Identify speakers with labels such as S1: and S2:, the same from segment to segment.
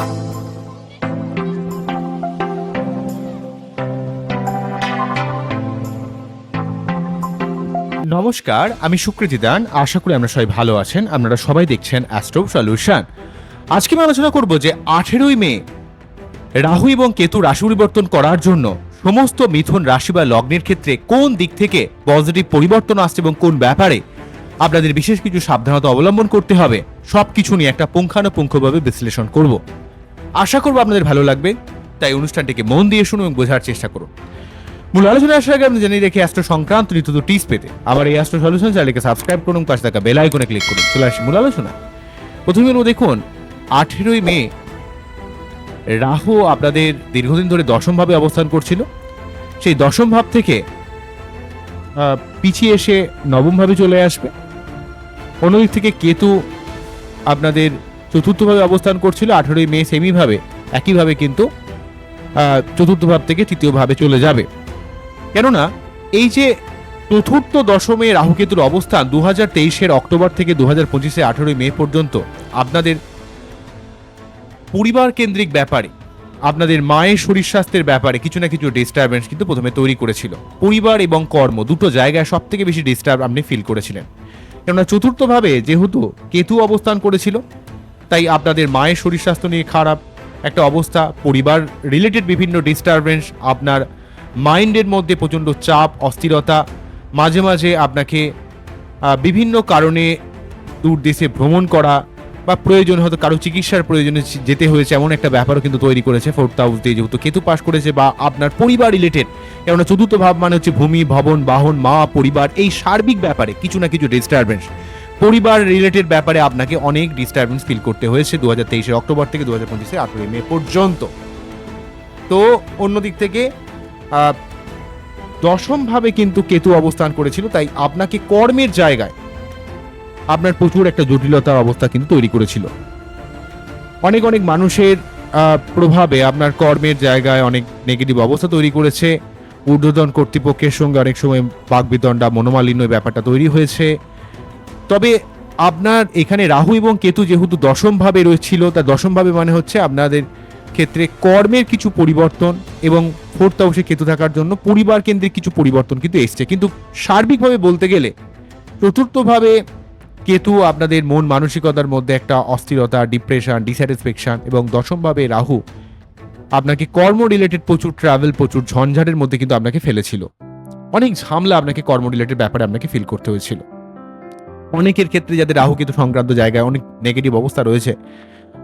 S1: নমস্কার, আমি সুকৃতি দান। আশা করি আমরা সবাই ভালো আছেন। আপনারা সবাই দেখছেন অ্যাস্ট্রো সলিউশন আজকে আমি আলোচনা করব যে আঠেরোই মে, রাহু এবং কেতু রাশি পরিবর্তন করার জন্য সমস্ত মিথুন রাশি বা লগ্নের ক্ষেত্রে কোন দিক থেকে পজিটিভ পরিবর্তন আসছে এবং কোন ব্যাপারে আপনাদের বিশেষ কিছু সাবধানতা অবলম্বন করতে হবে সব কিছু নিয়ে একটা পুঙ্খানুপুঙ্খভাবে বিশ্লেষণ করব। আশা করব আপনাদের ভালো লাগবে। তাই অনুষ্ঠানটিকে মন দিয়ে শুনুন এবং বোঝার চেষ্টা করুন। মূল আলোচনা আসার আগে আপনি জানিয়ে রেখে অ্যাস্ট্রো সংক্রান্ত নিত্য টিপস পেতে আবার এই অ্যাস্ট্রো সলিউশন চ্যানেলকে সাবস্ক্রাইব করুন, পাশে থাকা বেল আইকনে ক্লিক করুন। চলে আসি মূল আলোচনা প্রথমে দেখুন, আঠেরোই মে রাহু আপনাদের দীর্ঘদিন ধরে দশম ভাবে অবস্থান করছিল। সেই দশম ভাব থেকে পিছিয়ে এসে নবম ভাবে চলে আসবে। অন্যদিক থেকে কেতু আপনাদের চতুর্থভাবে অবস্থান করছিল আঠেরোই মে সেমিভাবে। একইভাবে কিন্তু আহ, চতুর্থ ভাব থেকে তৃতীয় ভাবে চলে যাবে। কেননা এই যে চতুর্থ দশমে রাহুকেতুর অবস্থান দু হাজার তেইশের অক্টোবর থেকে দু হাজার পঁচিশে আঠেরোই মে পর্যন্ত আপনাদের পরিবার কেন্দ্রিক ব্যাপারে আপনাদের মায়ের শরীর স্বাস্থ্যের ব্যাপারে কিছু না কিছু ডিস্টারবেন্স কিন্তু প্রথমে তৈরি করেছিল। পরিবার এবং কর্ম দুটো জায়গায় সব থেকে বেশি ডিস্টার্ব আপনি ফিল করেছিলেন। কেননা চতুর্থভাবে যেহেতু কেতু অবস্থান করেছিল তাই আপনাদের মায়ের শরীর স্বাস্থ্য নিয়ে খারাপ একটা অবস্থা, পরিবার রিলেটেড বিভিন্ন ডিস্টারবেন্স আপনার মাইন্ডের মধ্যে প্রচণ্ড চাপ, অস্থিরতা, মাঝে মাঝে আপনাকে বিভিন্ন কারণে দূর দেশে ভ্রমণ করা বা প্রয়োজন হয়তো কারও চিকিৎসার প্রয়োজনে যেতে হয়েছে এমন একটা ব্যাপারও কিন্তু তৈরি করেছে। ফোর্থ হাউস দিয়ে যেহেতু কেতু পাশ করেছে বা আপনার পরিবার রিলেটেড কেননা চতুর্থ ভাব মানে হচ্ছে ভূমি, ভবন, বাহন, মা, পরিবার, এই সার্বিক ব্যাপারে কিছু না কিছু ডিস্টারবেন্স পরিবার রিলেটেড ব্যাপারে আপনাকে অনেক ডিস্টারবেন্স ফিল করতে হয়েছে দু হাজার তেইশের অক্টোবর থেকে দু হাজার পঁচিশে আঠেরোই মে পর্যন্ত। তো অন্যদিক থেকে দশমভাবে কিন্তু কেতু অবস্থান করেছিল, তাই আপনাকে কর্মের জায়গায় আপনার প্রচুর একটা জটিলতার অবস্থা কিন্তু তৈরি করেছিল। অনেক অনেক মানুষের প্রভাবে আপনার কর্মের জায়গায় অনেক নেগেটিভ অবস্থা তৈরি করেছে। ঊর্ধ্বতন কর্তৃপক্ষের সঙ্গে অনেক সময় বাগবিতণ্ডা মনোমালিন্য ব্যাপারটা তৈরি হয়েছে। তবে আপনার এখানে রাহু এবং কেতু যেহেতু দশমভাবে রয়েছিল, তা দশমভাবে মানে হচ্ছে আপনাদের ক্ষেত্রে কর্মের কিছু পরিবর্তন এবং ফোর্থ হাউসে কেতু থাকার জন্য পরিবার কেন্দ্রিক কিছু পরিবর্তন কিন্তু এসছে। কিন্তু সার্বিকভাবে বলতে গেলে চতুর্থভাবে কেতু আপনাদের মন মানসিকতার মধ্যে একটা অস্থিরতা ডিপ্রেশন ডিস্যাটিসফ্যাকশন এবং দশমভাবে রাহু আপনাকে কর্ম রিলেটেড প্রচুর ট্রাভেল প্রচুর ঝঞ্ঝাটের মধ্যে কিন্তু আপনাকে ফেলেছিল। অনেক ঝামলা আপনাকে কর্ম রিলেটেড ব্যাপারে আপনাকে ফিল করতে হয়েছিল। অনেকের ক্ষেত্রে যাদের রাহু কেতু সংক্রান্ত জায়গায় অনেক নেগেটিভ অবস্থা রয়েছে,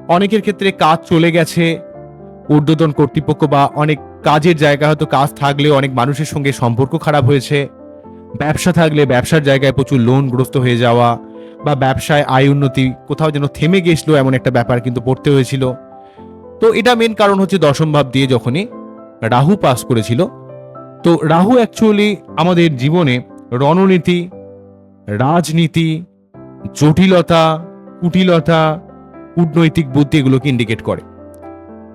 S1: অনেকের ক্ষেত্রে কাজ চলে গেছে, ঊর্ধ্বতন কর্তৃপক্ষ বা অনেক কাজের জায়গা হয়তো কাজ থাকলেও অনেক মানুষের সঙ্গে সম্পর্ক খারাপ হয়েছে, ব্যবসা থাকলে ব্যবসার জায়গায় প্রচুর লোনগ্রস্ত হয়ে যাওয়া বা ব্যবসায় আয় উন্নতি কোথাও যেন থেমে গেছিল এমন একটা ব্যাপার কিন্তু পড়তে হয়েছিল। তো এটা মেন কারণ হচ্ছে দশম ভাব দিয়ে যখনই রাহু পাস করেছিল, তো রাহু অ্যাকচুয়ালি আমাদের জীবনে রণনীতি রাজনীতি, জটিলতা, কুটিলতা, কূটনৈতিক বুদ্ধি এগুলোকে ইন্ডিকেট করে।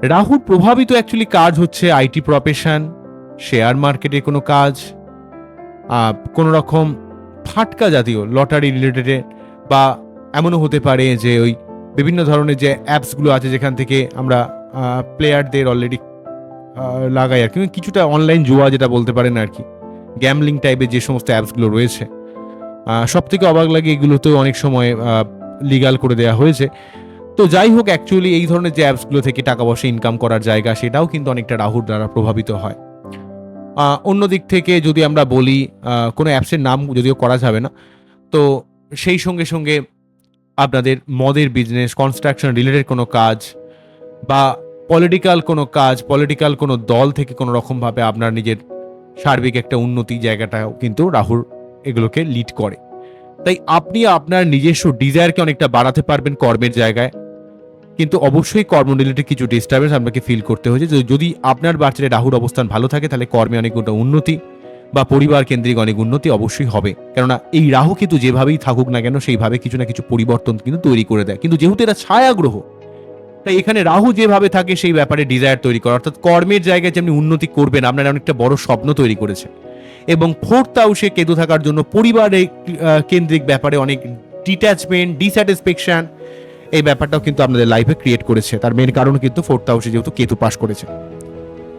S1: রাহুর প্রভাবিত অ্যাকচুয়ালি কাজ হচ্ছে আইটি প্রফেশন শেয়ার মার্কেটে কোনো কাজ কোনো রকম ফাটকা জাতীয় লটারি রিলেটেড বা এমনও হতে পারে যে ওই বিভিন্ন ধরনের যে অ্যাপসগুলো আছে যেখান থেকে আমরা প্লেয়ারদের অলরেডি লাগাই আর কি। কিছুটা অনলাইন জুয়া যেটা বলতে পারেন আর কি। গ্যামলিং টাইপের যে সমস্ত অ্যাপসগুলো রয়েছে। সব থেকে অবাক লাগে এগুলোতেও অনেক সময় লিগাল করে দেওয়া হয়েছে। তো যাই হোক অ্যাকচুয়ালি এই ধরনের যে অ্যাপসগুলো থেকে টাকা পয়সা ইনকাম করার জায়গা, সেটাও কিন্তু অনেকটা রাহুর দ্বারা প্রভাবিত হয়। অন্য দিক থেকে যদি আমরা বলি কোনো অ্যাপসের নাম যদিও করা যাবে না, তো সেই সঙ্গে সঙ্গে আপনাদের মদের বিজনেস কনস্ট্রাকশন রিলেটেড কোনো কাজ বা পলিটিক্যাল কোনো কাজ পলিটিক্যাল কোনো দল থেকে কোনো রকমভাবে আপনার নিজের সার্বিক একটা উন্নতি জায়গাটাও কিন্তু রাহুর এগুলোকে লিড করে। তাই আপনি আপনার নিজস্ব ডিজায়ারকে অনেকটা বাড়াতে পারবেন কর্মের জায়গায়। কিন্তু অবশ্যই কর্ম রিলেটেড কিছু ডিস্টারবেন্স আপনাকে ফিল করতে হয়েছে। যদি আপনার বাচ্চারে রাহুর অবস্থান ভালো থাকে, তাহলে কর্মে অনেক উন্নতি, বা পরিবার কেন্দ্রিক অনেক উন্নতি অবশ্যই হবে। কেননা এই রাহু কিন্তু যেভাবেই থাকুক না কেন, সেইভাবে কিছু না কিছু পরিবর্তন কিন্তু তৈরি করে দেয়। কিন্তু যেহেতু এটা ছায়া গ্রহ তাই এখানে রাহু যেভাবে থাকে, সেই ব্যাপারে ডিজায়ার তৈরি করা। অর্থাৎ কর্মের জায়গায় যেমনি উন্নতি করবেন, আপনার অনেকটা বড় স্বপ্ন তৈরি করেছে। এবং ফোর্থ হাউসে কেতু থাকার জন্য পরিবারে আহ, কেন্দ্রিক ব্যাপারে অনেক ডিট্যাচমেন্ট ডিস্যাটিসফ্যাকশন এই ব্যাপারটাও কিন্তু আপনাদের লাইফে ক্রিয়েট করেছে। তার মেন কারণ কিন্তু ফোর্থ হাউসে যেহেতু কেতু পাশ করেছে।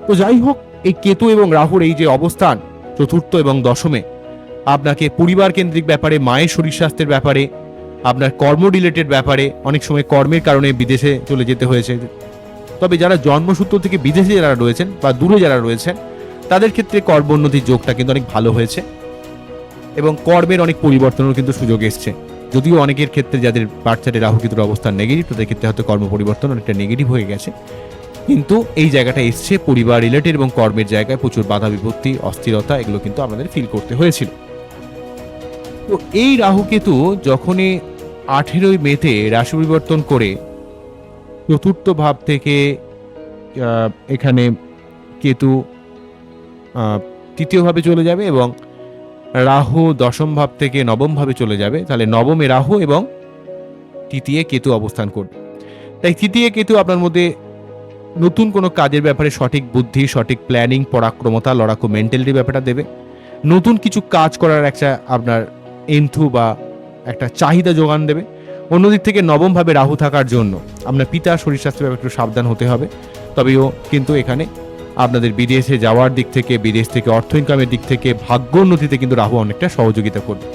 S1: তো যাই হোক এই কেতু এবং রাহুর এই যে অবস্থান চতুর্থ এবং দশমে আপনাকে পরিবার কেন্দ্রিক ব্যাপারে মায়ের শরীর স্বাস্থ্যের ব্যাপারে আপনার কর্ম রিলেটেড ব্যাপারে অনেক সময় কর্মের কারণে বিদেশে চলে যেতে হয়েছে। তবে যারা জন্মসূত্র থেকে বিদেশে যারা রয়েছেন বা দূরে যারা রয়েছেন তাদের ক্ষেত্রে কর্মোন্নতির যোগটা কিন্তু অনেক ভালো হয়েছে এবং কর্মের অনেক পরিবর্তনের কিন্তু সুযোগ এসছে। যদিও অনেকের ক্ষেত্রে যাদের বাচ্চাদের রাহু কেতুর অবস্থান নেগেটিভ তাদের ক্ষেত্রে হয়তো কর্ম পরিবর্তন অনেকটা নেগেটিভ হয়ে গেছে। কিন্তু এই জায়গাটা এসছে, পরিবার রিলেটেড এবং কর্মের জায়গায় প্রচুর বাধা বিপত্তি, অস্থিরতা এগুলো কিন্তু আমাদের ফিল করতে হয়েছিল। তো এই রাহুকেতু যখনই আঠেরোই মেতে রাশি পরিবর্তন করে চতুর্থ ভাব থেকে এখানে কেতু আহ, তৃতীয় ভাবে চলে যাবে এবং রাহু দশম ভাব থেকে নবম ভাবে চলে যাবে। তাহলে নবমে রাহু এবং তৃতীয় কেতু অবস্থান করবে। তাই তৃতীয় কেতু আপনার মধ্যে নতুন কোনো কাজের ব্যাপারে সঠিক বুদ্ধি সঠিক প্ল্যানিং পরাক্রমতা লড়াকু মেন্টালিটি ব্যাপারটা দেবে। নতুন কিছু কাজ করার একটা আপনার এন্থু বা একটা চাহিদা যোগান দেবে। অন্যদিক থেকে নবমভাবে রাহু থাকার জন্য আপনার পিতা শরীর স্বাস্থ্য ব্যাপারে একটু সাবধান হতে হবে। তবেও কিন্তু এখানে আপনাদের বিদেশে যাওয়ার দিক থেকে, বিদেশ থেকে অর্থ ইনকামের দিক থেকে ভাগ্য উন্নতিতে কিন্তু রাহু অনেকটা সহযোগিতা করবে।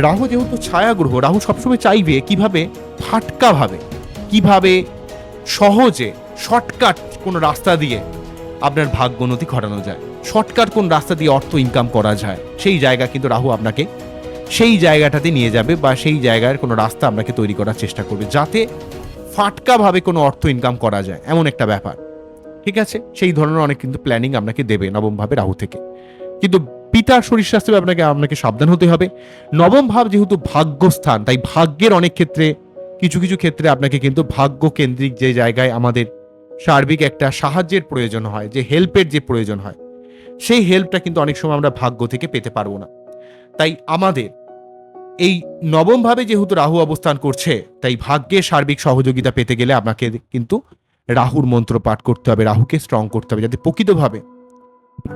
S1: রাহু যেহেতু ছায়া গ্রহ রাহু সবসময় চাইবে কীভাবে? ফাটকাভাবে। কীভাবে? সহজে শর্টকাট কোনো রাস্তা দিয়ে আপনার ভাগ্য উন্নতি ঘটানো যায়। শর্টকাট কোন রাস্তা দিয়ে অর্থ ইনকাম করা যায়, সেই জায়গা কিন্তু রাহু আপনাকে সেই জায়গাটাতে নিয়ে যাবে বা সেই জায়গার কোনো রাস্তা আপনাকে তৈরি করার চেষ্টা করবে, যাতে ফাটকাভাবে কোনো অর্থ ইনকাম করা যায়, এমন একটা ব্যাপার। ঠিক আছে? সেই ধরনের অনেক কিন্তু প্ল্যানিং আপনাকে দেবে নবমভাবে রাহু থেকে। কিন্তু পিতার শরীর স্বাস্থ্যে আপনাকে আপনাকে সাবধান হতে হবে। নবম ভাব যেহেতু ভাগ্যস্থান, তাই ভাগ্যের অনেক ক্ষেত্রে কিছু কিছু ক্ষেত্রে আপনাকে কিন্তু ভাগ্য কেন্দ্রিক যে জায়গায় আমাদের সার্বিক একটা সাহায্যের প্রয়োজন হয়, যে হেল্পের যে প্রয়োজন হয়, সেই হেল্পটা কিন্তু অনেক সময় আমরা ভাগ্য থেকে পেতে পারব না। তাই আমাদের এই নবমভাবে যেহেতু রাহু অবস্থান করছে, তাই ভাগ্যের সার্বিক সহযোগিতা পেতে গেলে আপনাকে কিন্তু রাহুর মন্ত্র পাঠ করতে হবে, রাহুকে স্ট্রং করতে হবে, যাতে প্রকৃতভাবে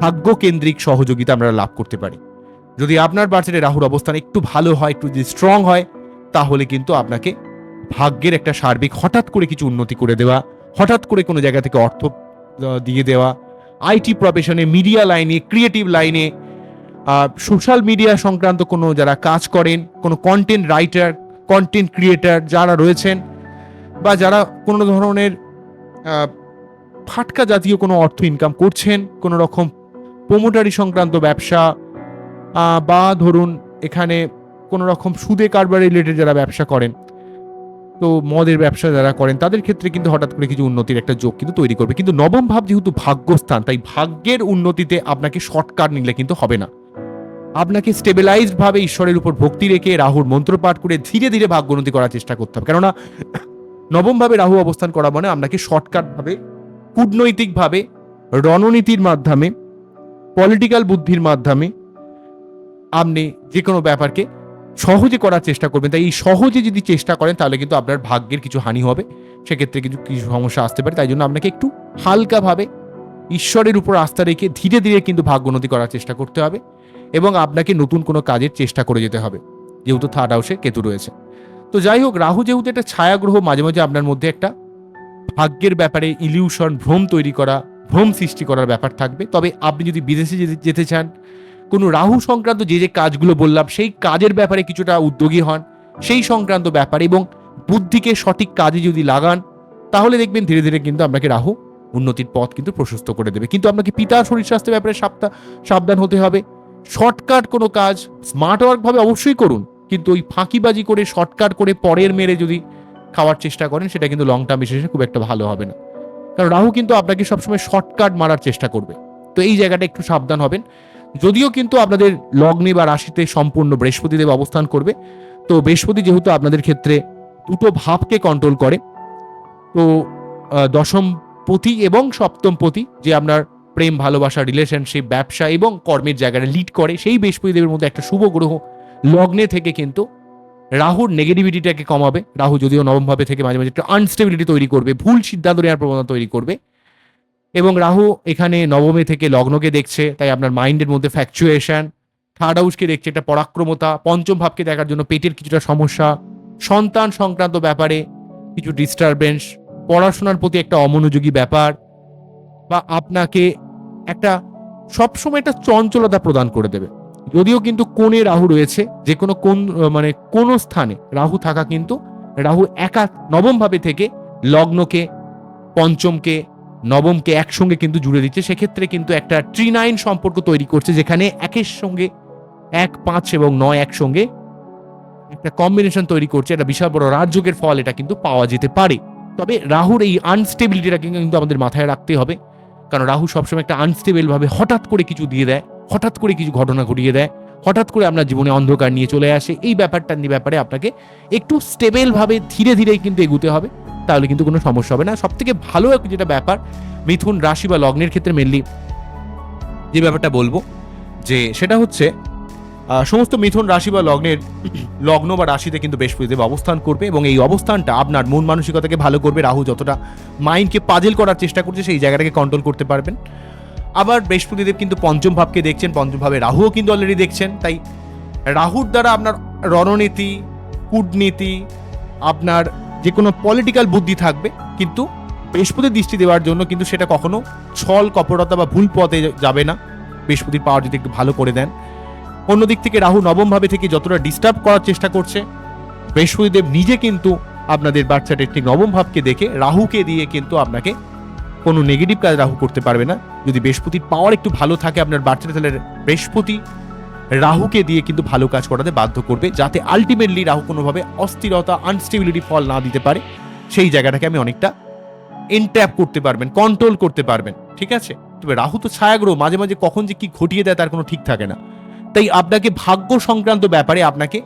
S1: ভাগ্য কেন্দ্রিক সহযোগিতা আমরা লাভ করতে পারি। যদি আপনার বাচ্চাদের রাহুর অবস্থান একটু ভালো হয়, একটু যদি স্ট্রং হয়, তাহলে কিন্তু আপনাকে ভাগ্যের একটা সার্বিক হঠাৎ করে কিছু উন্নতি করে দেওয়া, হঠাৎ করে কোনো জায়গা থেকে অর্থ দিয়ে দেওয়া আইটি প্রফেশনে মিডিয়া লাইনে ক্রিয়েটিভ লাইনে সোশ্যাল মিডিয়া সংক্রান্ত কোনো যারা কাজ করেন, কোনো কন্টেন্ট রাইটার কন্টেন্ট ক্রিয়েটার যারা রয়েছেন, বা যারা কোনো ধরনের ফাটকা জাতীয় কোনো অর্থ ইনকাম করছেন, কোনো রকম প্রোমোটারি সংক্রান্ত ব্যবসা বা ধরুন এখানে কোনো রকম সুদে কারবার রিলেটেড যারা ব্যবসা করেন, তো মদের ব্যবসা যারা করেন, তাদের ক্ষেত্রে কিন্তু হঠাৎ করে কিছু উন্নতির একটা যোগ কিন্তু তৈরি করবে। কিন্তু নবম ভাব যেহেতু ভাগ্যস্থান, তাই ভাগ্যের উন্নতিতে আপনাকে শর্টকাট নিলে কিন্তু হবে না। আপনাকে স্টেবিলাইজড ভাবে ঈশ্বরের উপর ভক্তি রেখে রাহুর মন্ত্র পাঠ করে ধীরে ধীরে ভাগ্য উন্নতি করার চেষ্টা করতে হবে। কেননা নবম ভাবে রাহু অবস্থান করা মানে আপনাকে শর্টকাটভাবে কূটনৈতিকভাবে, রণনীতির মাধ্যমে পলিটিক্যাল বুদ্ধির মাধ্যমে আপনি যে কোনো ব্যাপারকে সহজে করার চেষ্টা করবেন। তাই এই সহজে যদি চেষ্টা করেন, তাহলে কিন্তু আপনার ভাগ্যের কিছু হানি হবে। সেক্ষেত্রে কিছু কিছু সমস্যা আসতে পারে। তাই জন্য আপনাকে একটু হালকাভাবে ঈশ্বরের উপর আস্থা রেখে ধীরে ধীরে কিন্তু ভাগ্যোন্নতি করার চেষ্টা করতে হবে এবং আপনাকে নতুন কোনো কাজের চেষ্টা করে যেতে হবে। যেহেতু থার্ড হাউসে কেতু রয়েছে। তো যাই হোক, রাহু যেহেতু একটা ছায়াগ্রহ, মাঝে মাঝে আপনার মধ্যে একটা ভাগ্যের ব্যাপারে ইলিউশন ভ্রম তৈরি করা, ভ্রম সৃষ্টি করার ব্যাপার থাকবে। তবে আপনি যদি বিদেশে যেতে- চান, কোনো রাহু সংক্রান্ত যে যে কাজগুলো বললাম, সেই কাজের ব্যাপারে কিছুটা উদ্যোগী হন, সেই সংক্রান্ত ব্যাপার এবং বুদ্ধিকে সঠিক কাজে যদি লাগান, তাহলে দেখবেন ধীরে ধীরে কিন্তু আপনাকে রাহু উন্নতির পথ কিন্তু প্রশস্ত করে দেবে। কিন্তু আপনাকে পিতার শরীর স্বাস্থ্যের ব্যাপারে সাবধান হতে হবে। শর্টকাট কোনো কাজ স্মার্ট ওয়ার্ক ভাবে অবশ্যই করুন। কিন্তু ওই ফাঁকিবাজি করে শর্টকাট করে পরের মেরে যদি খাওয়ার চেষ্টা করেন, সেটা কিন্তু লং টার্ম বিশেষে খুব একটা ভালো হবে না। কারণ রাহু কিন্তু আপনাকে সবসময় শর্টকাট মারার চেষ্টা করবে। তো এই জায়গাটা একটু সাবধান হবেন। যদিও কিন্তু আপনাদের লগ্নে বা রাশিতে সম্পূর্ণ বৃহস্পতিদেব অবস্থান করবে। তো বৃহস্পতি যেহেতু আপনাদের ক্ষেত্রে দুটো ভাবকে কন্ট্রোল করে। তো দশম পতি এবং সপ্তম পতি যে আপনার প্রেম, ভালোবাসা রিলেশনশিপ ব্যবসা এবং কর্মের জায়গাটা লিড করে, সেই বৃহস্পতিদেবের মধ্যে একটা শুভ গ্রহ লগ্নে থেকে কিন্তু রাহুর নেগেটিভিটিটাকে কমাবে। রাহু যদিও নবমভাবে থেকে মাঝে মাঝে একটা আনস্টেবিলিটি তৈরি করবে, ভুল সিদ্ধান্ত নেওয়ার প্রবণতা তৈরি করবে। এবং রাহু এখানে নবমে থেকে লগ্নকে দেখছে, তাই আপনার মাইন্ডের মধ্যে ফ্যাকচুয়েশন থার্ড হাউসকে দেখছে, একটা পরাক্রমতা, পঞ্চম ভাবকে দেখার জন্য পেটের কিছুটা সমস্যা, সন্তান সংক্রান্ত ব্যাপারে কিছু ডিস্টারবেন্স পড়াশোনার প্রতি একটা অমনোযোগী ব্যাপার, বা আপনাকে একটা সবসময় একটা চঞ্চলতা প্রদান করে দেবে। যদিও কিন্তু কোণে রাহু রয়েছে, যে কোনো কোন মানে কোনো স্থানে রাহু থাকা কিন্তু রাহু একা নবম ভাবে থেকে লগ্নকে, পঞ্চমকে, নবমকে একসঙ্গে কিন্তু জুড়ে দিচ্ছে। সেক্ষেত্রে কিন্তু একটা ট্রিনাইন সম্পর্ক তৈরি করছে, যেখানে একের সঙ্গে এক, পাঁচ এবং নয় একসঙ্গে একটা কম্বিনেশন তৈরি করছে, একটা বিশাল বড় রাজযোগের ফল এটা কিন্তু পাওয়া যেতে পারে। তবে রাহুর এই আনস্টেবিলিটিটাকে কিন্তু আমাদের মাথায় রাখতে হবে, কারণ রাহু সবসময় একটা আনস্টেবলভাবে হঠাৎ করে কিছু দিয়ে দেয়। হঠাৎ করে কিছু ঘটনা ঘটিয়ে দেয়, হঠাৎ করে আপনার জীবনে অন্ধকার নিয়ে চলে আসে। এই ব্যাপারটা নিয়ে ব্যাপারে আপনাকে একটু স্টেবেলভাবে ধীরে ধীরে কিন্তু এগুতে হবে, তাহলে কিন্তু কোনো সমস্যা হবে না। সব থেকে ভালো যেটা ব্যাপার, মিথুন রাশি বা লগ্নের ক্ষেত্রে মেনলি যে ব্যাপারটা বলব, যে সেটা হচ্ছে সমস্ত মিথুন রাশি বা লগ্নের লগ্ন বা রাশিতে কিন্তু বৃহস্পতিদেব অবস্থান করবে এবং এই অবস্থানটা আপনার মন মানসিকতাকে ভালো করবে। রাহু যতটা মাইন্ডকে পাজেল করার চেষ্টা করছে, সেই জায়গাটাকে কন্ট্রোল করতে পারবেন। আবার বৃহস্পতিদেব কিন্তু পঞ্চম ভাবকে দেখছেন, পঞ্চম ভাবে রাহুও কিন্তু অলরেডি দেখছেন। তাই রাহুর দ্বারা আপনার রণনীতি, কূটনীতি, আপনার যে কোনো পলিটিক্যাল বুদ্ধি থাকবে, কিন্তু বৃহস্পতির দৃষ্টি দেওয়ার জন্য কিন্তু সেটা কখনো ছল, কপটতা বা ভুল পথে যাবে না। বৃহস্পতির পাওয়ার যদি একটু ভালো করে দেন। অন্যদিক থেকে রাহু নবম ভাবে থেকে যতটা ডিস্টার্ব করার চেষ্টা করছে, বৃহস্পতিদেব নিজে কিন্তু আপনাদের বাচ্চাদের ঠিক নবম ভাবকে দেখে রাহুকে দিয়ে কিন্তু আপনাকে কোনো নেগেটিভ কাজ রাহু করতে পারবে না। যদি বৃহস্পতির পাওয়ার একটু ভালো থাকে, আপনার বাচ্চাটা তাহলে বৃহস্পতি রাহুকে দিয়ে কিন্তু ভালো কাজ করাতে বাধ্য করবে, যাতে আলটিমেটলি রাহু কোনোভাবে অস্থিরতা আনস্টেবিলিটি ফল না দিতে পারে। সেই জায়গাটাকে আমি অনেকটা এনট্যাপ করতে পারবেন কন্ট্রোল করতে পারবেন, ঠিক আছে? তবে রাহু তো ছায়াগ্রহ, মাঝে মাঝে কখন যে কি ঘটিয়ে দেয় তার কোনো ঠিক থাকে না। তাই আপনাকে ভাগ্য সংক্রান্ত ব্যাপারে আপনাকে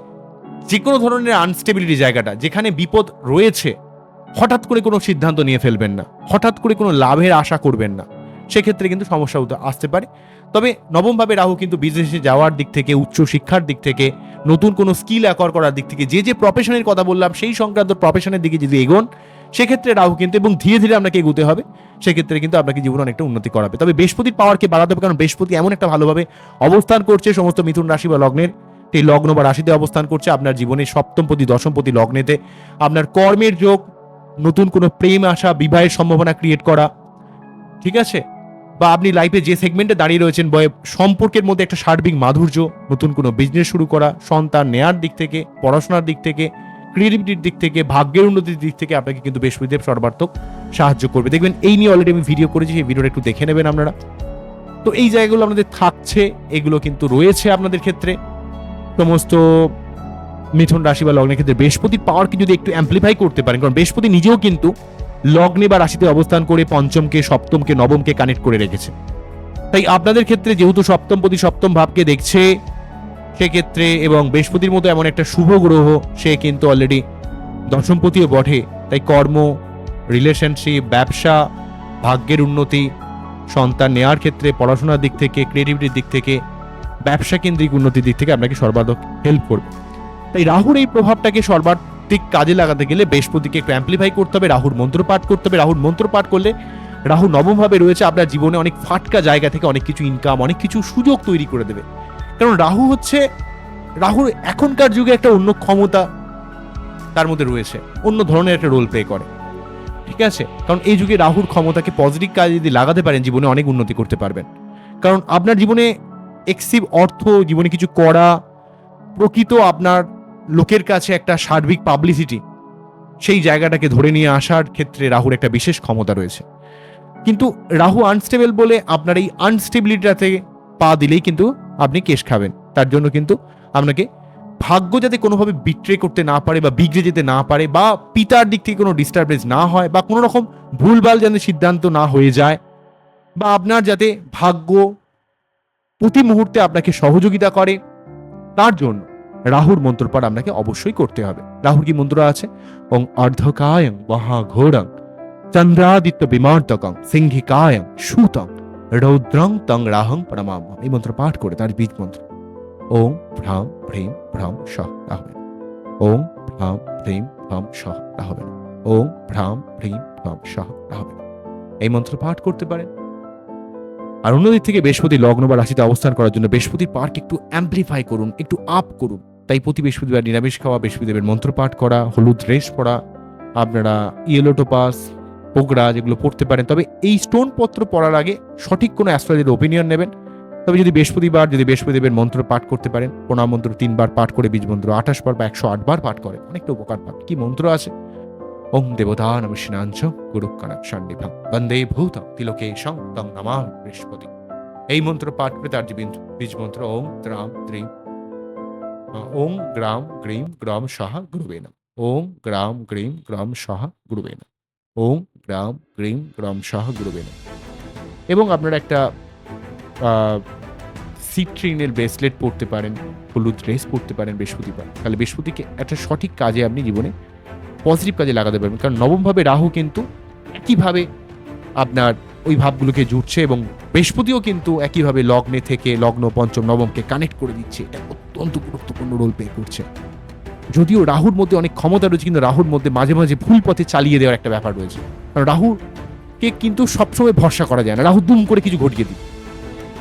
S1: যে কোনো ধরনের আনস্টেবিলিটি জায়গাটা, যেখানে বিপদ রয়েছে হঠাৎ করে কোনো সিদ্ধান্ত নিয়ে ফেলবেন না। হঠাৎ করে কোনো লাভের আশা করবেন না। সেক্ষেত্রে কিন্তু সমস্যা আসতে পারে। তবে নবমভাবে রাহু কিন্তু বিদেশে যাওয়ার দিক থেকে, উচ্চ শিক্ষার দিক থেকে, নতুন কোনো স্কিল অ্যাকোয়ার করার দিক থেকে, যে যে প্রফেশনের কথা বললাম, সেই সংক্রান্ত প্রফেশনের দিকে যদি এগোন, সেক্ষেত্রে রাহু কিন্তু এবং ধীরে ধীরে আপনাকে এগোতে হবে। সেক্ষেত্রে কিন্তু আপনাকে জীবনে অনেকটা উন্নতি করাবে। তবে বৃহস্পতির পাওয়ারকে বাড়াতে হবে, কারণ বৃহস্পতি এমন একটা ভালোভাবে অবস্থান করছে, সমস্ত মিথুন রাশি বা লগ্নের। এই লগ্ন বা রাশিতে অবস্থান করছে, আপনার জীবনে সপ্তমপতি, দশমপতি লগ্নেতে। আপনার কর্মের যোগ নতুন কোনো প্রেম আসা বিবাহের সম্ভাবনা ক্রিয়েট করা, ঠিক আছে? বা আপনি লাইফে যে সেগমেন্টে দাঁড়িয়ে রয়েছেন বয়ে সম্পর্কের মধ্যে একটা সার্বিক মাধুর্য, নতুন কোনো বিজনেস শুরু করা, সন্তান নেয়ার দিক থেকে, পড়াশোনার দিক থেকে ক্রিয়েটিভিটির দিক থেকে, ভাগ্যের উন্নতির দিক থেকে আপনাকে কিন্তু বৃহস্পতিদেব সর্বাত্মক সাহায্য করবে। দেখবেন এই নিয়ে অলরেডি আমি ভিডিও করেছি, সেই ভিডিওটা একটু দেখে নেবেন আপনারা। তো এই জায়গাগুলো আপনাদের থাকছে, এগুলো কিন্তু রয়েছে আপনাদের ক্ষেত্রে। সমস্ত মিথুন রাশি বা লগ্নের ক্ষেত্রে বৃহস্পতির পাওয়ারকে যদি একটু অ্যাম্পলিফাই করতে পারেন, কারণ বৃহস্পতি নিজেও কিন্তু লগ্নে বা রাশিতে অবস্থান করে পঞ্চমকে, সপ্তমকে, নবমকে কানেক্ট করে রেখেছে। তাই আপনাদের ক্ষেত্রে যেহেতু সপ্তমপতি সপ্তম ভাবকে দেখছে, সেক্ষেত্রে এবং বৃহস্পতির মতো এমন একটা শুভ গ্রহ, সে কিন্তু অলরেডি দশমপতিও বটে। তাই কর্ম রিলেশনশিপ ব্যবসা, ভাগ্যের উন্নতি, সন্তান নেওয়ার ক্ষেত্রে, পড়াশোনার দিক থেকে ক্রিয়েটিভিটির দিক থেকে, ব্যবসা কেন্দ্রিক উন্নতির দিক থেকে আপনাকে সর্বাধিক হেল্প করবে। তাই রাহুর এই প্রভাবটাকে সর্বাধিক কাজে লাগাতে গেলে বৃহস্পতিকে একটু অ্যাম্পলিফাই করতে হবে, রাহুর মন্ত্র পাঠ করতে হবে। রাহুর মন্ত্র পাঠ করলে রাহু নবমভাবে রয়েছে, আপনার জীবনে অনেক ফাটকা জায়গা থেকে অনেক কিছু ইনকাম অনেক কিছু সুযোগ তৈরি করে দেবে। কারণ রাহু হচ্ছে, রাহুর এখনকার যুগে একটা অন্য ক্ষমতা তার মধ্যে রয়েছে, অন্য ধরনের একটা রোল প্লে করে। ঠিক আছে? কারণ এই যুগে রাহুর ক্ষমতাকে পজিটিভ কাজে যদি লাগাতে পারেন, জীবনে অনেক উন্নতি করতে পারবেন। কারণ আপনার জীবনে এক্সিভ অর্থ, জীবনে কিছু করা প্রকৃত আপনার লোকের কাছে একটা সার্বিক পাবলিসিটি সেই জায়গাটাকে ধরে নিয়ে আসার ক্ষেত্রে রাহুর একটা বিশেষ ক্ষমতা রয়েছে। কিন্তু রাহু আনস্টেবল বলে আপনার এই আনস্টেবিলিটিটাতে পা দিলেই কিন্তু আপনি কেশ খাবেন। তার জন্য কিন্তু আপনাকে ভাগ্য যাতে কোনোভাবে বিট্রে করতে না পারে বা বিগড়ে যেতে না পারে বা পিতার দিক থেকে কোনো ডিস্টারবেন্স না হয় বা কোনো রকম ভুলভাল যাতে সিদ্ধান্ত না হয়ে যায় বা আপনার যাতে ভাগ্য প্রতি মুহূর্তে আপনাকে সহযোগিতা করে, তার জন্য রাহুর মন্ত্রপাঠ আপনাকে অবশ্যই করতে হবে। রাহুর কি মন্ত্র আছে? ওং অর্ধকায়ং মহাঘোরং চন্দ্রাদিত্য বিমার্তকং, সিংহিকায়ং, সুতং, রৌদ্রং তং রাহং প্রণাম এই মন্ত্র পাঠ করে তার বীজ মন্ত্র। ওং ভ্রাম ভ্রীম ভ্রাম সহ রাহবেন ওং ভ্রাম ভ্রীম ভ্রাম সহ রাহবেন ওং ভ্রাম ভ্রীম ভ্রাম সহ রাহবেন এই মন্ত্র পাঠ করতে পারেন। আর অন্যদিক থেকে বৃহস্পতি লগ্ন বা রাশিতে অবস্থান করার জন্য বৃহস্পতির পাঠ একটু অ্যাম্পলিফাই করুন, একটু আপ করুন। তাই প্রতি বৃহস্পতিবার নিরামিষ খাওয়া বৃহস্পতিদেবের মন্ত্র পাঠ করা, হলুদ রেশ পড়া, আপনারা ইয়েলো টোপাস পোগরা যেগুলো পড়তে পারেন। তবে এই স্টোন পত্র পড়ার আগে সঠিক কোনো অ্যাস্ট্রোলজির ওপিনিয়ন নেবেন। তবে যদি বৃহস্পতিবার, যদি বৃহস্পতিদেবের মন্ত্র পাঠ করতে পারেন, প্রণাম মন্ত্র তিনবার পাঠ করে বীজ মন্ত্র আঠাশ বার বা একশো বার পাঠ করে অনেকটা উপকার পান কি মন্ত্র আছে? ওম দেবতা নমস্নাঞ্চ গুরু কনক সন্নিভা বন্দে ভূত তিলকে সং তং নমা বৃহস্পতি। এই মন্ত্র পাঠ করে তার যে বীজ মন্ত্র ওম ত্রাম ত্রিম ওম গ্রাম গ্রীম গ্রাম সাহা গুরুবে নম। ওম গ্রাম গ্রীম গ্রাম সাহা গুরুবে নম। ওম গ্রাম গ্রীম গ্রাম সাহা গুরুবে নম। এবং আপনারা একটা সিট্রিনের ব্রেসলেট পরতে পারেন, হলুদ ড্রেস পরতে পারেন বৃহস্পতিবার। তাহলে বৃহস্পতিকে একটা সঠিক কাজে আপনি জীবনে পজিটিভ কাজে লাগাতে পারবেন। কারণ নবমভাবে রাহু কিন্তু একইভাবে আপনার ওই ভাবগুলোকে জুটছে এবং বৃহস্পতিও কিন্তু একইভাবে লগ্নে থেকে লগ্ন, পঞ্চম, নবমকে কানেক্ট করে দিচ্ছে। এটা অত্যন্ত গুরুত্বপূর্ণ রোল প্লে করছে। যদিও রাহুর মধ্যে অনেক ক্ষমতা রয়েছে, কিন্তু রাহুর মধ্যে মাঝে মাঝে ভুল পথে চালিয়ে দেওয়ার একটা ব্যাপার রয়েছে। কারণ রাহুকে কিন্তু সবসময় ভরসা করা যায় না। রাহু দুম করে কিছু ঘটিয়ে দিই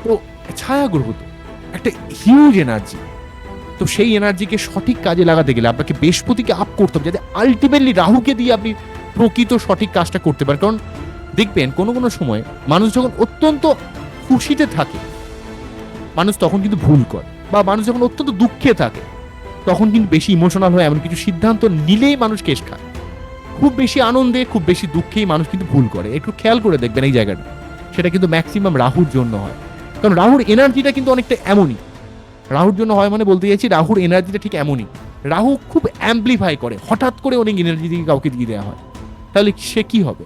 S1: তো ছায়া গ্রহ তো, একটা হিউজ এনার্জি তো সেই এনার্জিকে সঠিক কাজে লাগাতে গেলে আপনাকে বৃহস্পতিকে আপ করতে হবে, যাতে আলটিমেটলি রাহুকে দিয়ে আপনি প্রকৃত সঠিক কাজটা করতে পারেন। কারণ দেখবেন কোনো কোনো সময় মানুষ যখন অত্যন্ত খুশিতে থাকে, মানুষ তখন কিন্তু ভুল করে বা মানুষ যখন অত্যন্ত দুঃখে থাকে, তখন কিন্তু বেশি ইমোশনাল হয় এমন কিছু সিদ্ধান্ত নিলেই মানুষ কেস খায়। খুব বেশি আনন্দে, খুব বেশি দুঃখেই মানুষ কিন্তু ভুল করে। একটু খেয়াল করে দেখবেন এই জায়গাটা। সেটা কিন্তু ম্যাক্সিমাম রাহুর জন্য হয়। কারণ রাহুর এনার্জিটা কিন্তু অনেকটা এমনই। রাহুর জন্য হয় মানে বলতে চাইছি, রাহুর এনার্জিটা ঠিক এমনই। রাহু খুব অ্যাম্পলিফাই করে। হঠাৎ করে অনেক এনার্জি দিয়ে কাউকে দিয়ে দেওয়া হয়। তাহলে সে কি হবে?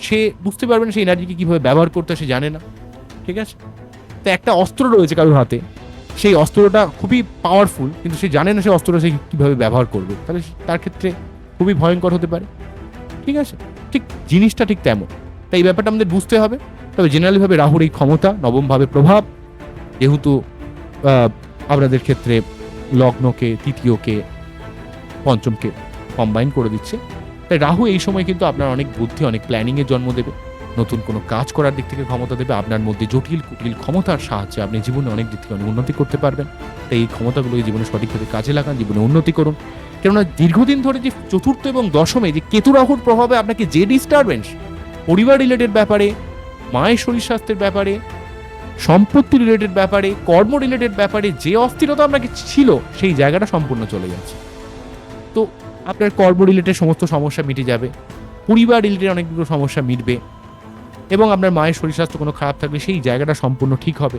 S1: সে বুঝতে পারবে না সেই এনার্জিকে কীভাবে ব্যবহার করতে সে জানে না। ঠিক আছে? তো একটা অস্ত্র রয়েছে কারোর হাতে, সেই অস্ত্রটা খুবই পাওয়ারফুল কিন্তু সে জানে না সেই অস্ত্রটা সে কীভাবে ব্যবহার করবে। তাহলে তার ক্ষেত্রে খুবই ভয়ঙ্কর হতে পারে। ঠিক আছে? ঠিক জিনিসটা ঠিক তেমন। তাই এই ব্যাপারটা আমাদের বুঝতে হবে। তবে জেনারেলিভাবে রাহুর এই ক্ষমতা নবমভাবে প্রভাব। যেহেতু আপনাদের ক্ষেত্রে লগ্নকে, তৃতীয়কে, পঞ্চমকে কম্বাইন করে দিচ্ছে। তাই রাহু এই সময় কিন্তু আপনার অনেক বুদ্ধি, অনেক প্ল্যানিংয়ের জন্ম দেবে। নতুন কোনো কাজ করার দিক থেকে ক্ষমতা দেবে। আপনার মধ্যে জটিল, কুটিল ক্ষমতার সাহায্যে আপনি জীবনে অনেক দিক থেকে অনেক উন্নতি করতে পারবেন। তাই এই ক্ষমতাগুলোকে জীবনে সঠিকভাবে কাজে লাগান, জীবনে উন্নতি করুন। কেননা দীর্ঘদিন ধরে যে চতুর্থ এবং দশমে যে কেতু রাহুর প্রভাবে আপনাকে যে ডিস্টারবেন্স পরিবার রিলেটেড ব্যাপারে, মায়ের শরীর স্বাস্থ্যের ব্যাপারে, সম্পত্তি রিলেটেড ব্যাপারে, কর্ম রিলেটেড ব্যাপারে যে অস্থিরতা আপনাকে ছিল, সেই জায়গাটা সম্পূর্ণ চলে যাচ্ছে। তো আপনার কর্ম রিলেটেড সমস্ত সমস্যা মিটে যাবে। পরিবার রিলেটেড অনেকগুলো সমস্যা মিটবে। এবং আপনার মায়ের শরীর স্বাস্থ্য কোনো খারাপ থাকলে সেই জায়গাটা সম্পূর্ণ ঠিক হবে।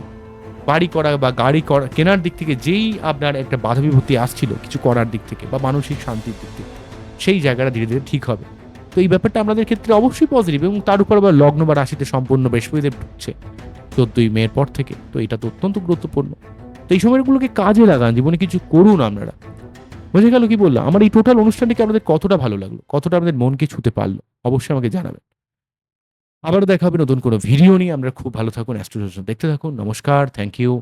S1: বাড়ি করা বা গাড়ি করা, কেনার দিক থেকে যেই আপনার একটা বাধা বিভূতি আসছিল কিছু করার দিক থেকে বা মানসিক শান্তির দিক থেকে, সেই জায়গাটা ধীরে ধীরে ঠিক হবে। তো এই ব্যাপারটা আমাদের ক্ষেত্রে অবশ্যই পজিটিভ এবং তার উপর আবার লগ্ন বা রাশিতে সম্পূর্ণ বৃহস্পতিদেব ঢুকছে, চোদ্দই মেয়ের পর থেকে। তো এটা তো অত্যন্ত গুরুত্বপূর্ণ। তো এই সময়গুলোকে কাজে লাগান, জীবনে কিছু করুন আপনারা। বুঝে গেল কি বলল? আমার এই টোটাল অনুষ্ঠানটিকে আপনাদের কতটা ভালো লাগল? কতটা আমাদের মনকে ছুতে পারল? অবশ্যই আমাকে জানাবেন। আবারও দেখা হবে নতুন কোনো ভিডিও নিয়ে। আমরা খুব ভালো থাকুন অ্যাস্ট্রোজন দেখতে থাকুন, নমস্কার থ্যাংক ইউ